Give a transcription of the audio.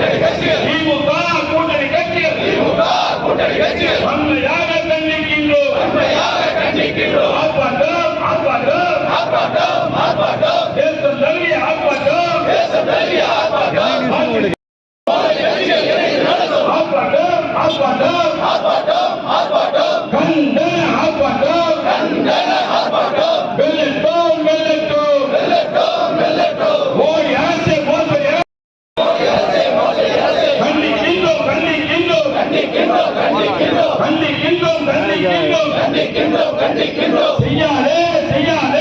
திமுக கூட்டணி கட்சிகள் திமுக கூட்டணி கட்சிகள் வன்மையாக கண்டிக்கின்றோம் வன்மையாக கண்டிக்கின்றோம் ஆர்ப்பாட்டம் ஆர்ப்பாட்டம் ஆர்ப்பாட்டம். ஆர்ப்பாட்டம் தேசம் தழுவிய ஆர்ப்பாட்டம் தேசம் தழுவிய ஆர்ப்பாட்டம் ஆர்ப்பாட்டம் ஆர்ப்பாட்டம் ஆர்ப்பாட்டம் ஆர்ப்பாட்டம் கண்டன ஆர்ப்பாட்டம். கண்டன ஆர்ப்பாட்டம். வெள்ளட்டோம் வெள்ளட்டோம் வெள்ளட்டோம் வெள்ளட்டோம் கண்டிக்கின்றோம் கண்டிக்கின்றோம் கண்டிக்கின்றோம் கண்டிக்கின்றோம். செய்யாதே செய்யாதே.